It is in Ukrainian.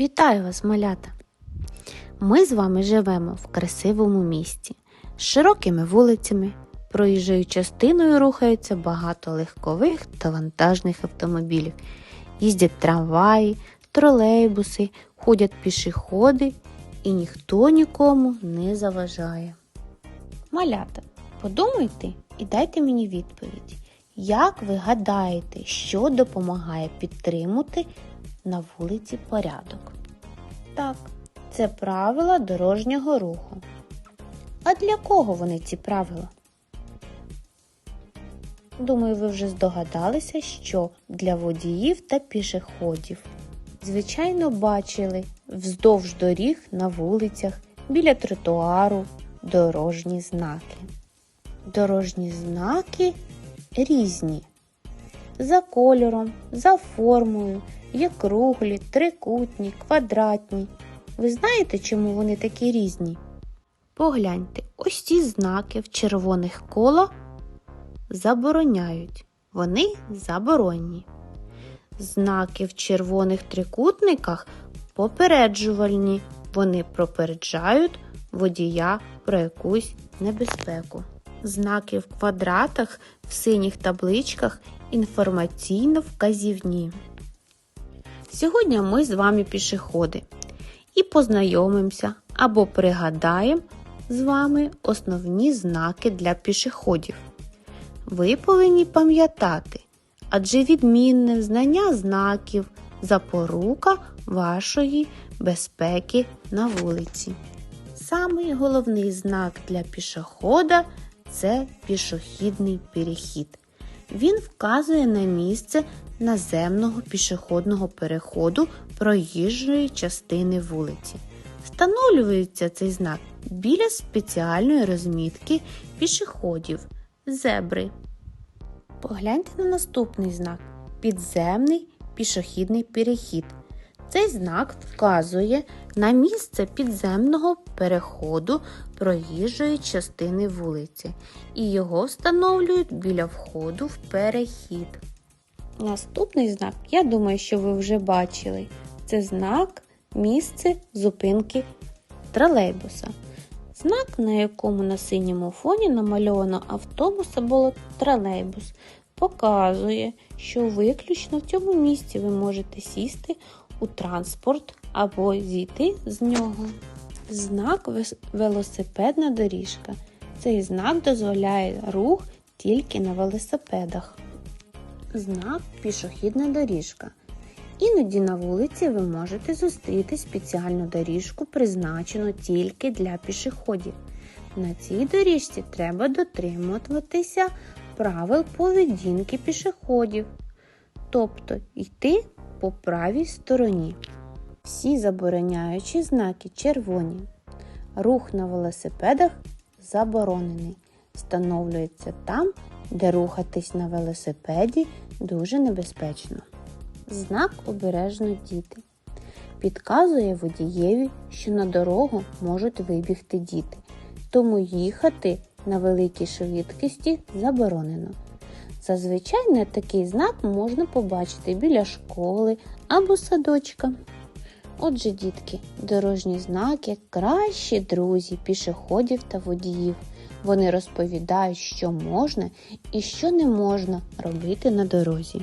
Вітаю вас, малята! Ми з вами живемо в красивому місті з широкими вулицями. Проїжджою частиною рухаються багато легкових та вантажних автомобілів. Їздять трамваї, тролейбуси, ходять пішоходи і ніхто нікому не заважає. Малята, подумайте і дайте мені відповідь. Як ви гадаєте, що допомагає підтримати на вулиці порядок? Так, це правила дорожнього руху. А для кого вони ці правила? Думаю, ви вже здогадалися, що для водіїв та пішоходів. Звичайно, бачили вздовж доріг на вулицях, біля тротуару дорожні знаки. Дорожні знаки різні. За кольором, за формою, є круглі, трикутні, квадратні. Ви знаєте, чому вони такі різні? Погляньте, ось ці знаки в червоних колах забороняють. Вони заборонні. Знаки в червоних трикутниках попереджувальні. Вони попереджають водія про якусь небезпеку. Знаки в квадратах в синіх табличках інформаційно вказівні. Сьогодні ми з вами пішоходи і познайомимося або пригадаємо з вами основні знаки для пішоходів. Ви повинні пам'ятати, адже відмінне знання знаків запорука вашої безпеки на вулиці. Самий головний знак для пішохода це пішохідний перехід. Він вказує на місце наземного пішохідного переходу проїжджої частини вулиці. Встановлюється цей знак біля спеціальної розмітки пішоходів зебри. Погляньте на наступний знак підземний пішохідний перехід. Цей знак вказує на місце підземного переходу проїжджої частини вулиці, і його встановлюють біля входу в перехід. Наступний знак, я думаю, що ви вже бачили. Це знак місце зупинки тролейбуса. Знак, на якому на синьому фоні намальовано автобус або тролейбус, показує, що виключно в цьому місці ви можете сісти у транспорт або зійти з нього. Знак велосипедна доріжка. Цей знак дозволяє рух тільки на велосипедах. Знак пішохідна доріжка. Іноді на вулиці ви можете зустріти спеціальну доріжку, призначену тільки для пішоходів. На цій доріжці треба дотримуватися правил поведінки пішоходів, тобто йти по правій стороні. Всі забороняючі знаки червоні. Рух на велосипедах заборонений. Встановлюється там, де рухатись на велосипеді дуже небезпечно. Знак обережно діти. Підказує водієві, що на дорогу можуть вибігти діти, тому їхати на великій швидкості заборонено. Зазвичай на такий знак можна побачити біля школи або садочка. Отже, дітки, дорожні знаки кращі друзі пішоходів та водіїв. Вони розповідають, що можна і що не можна робити на дорозі.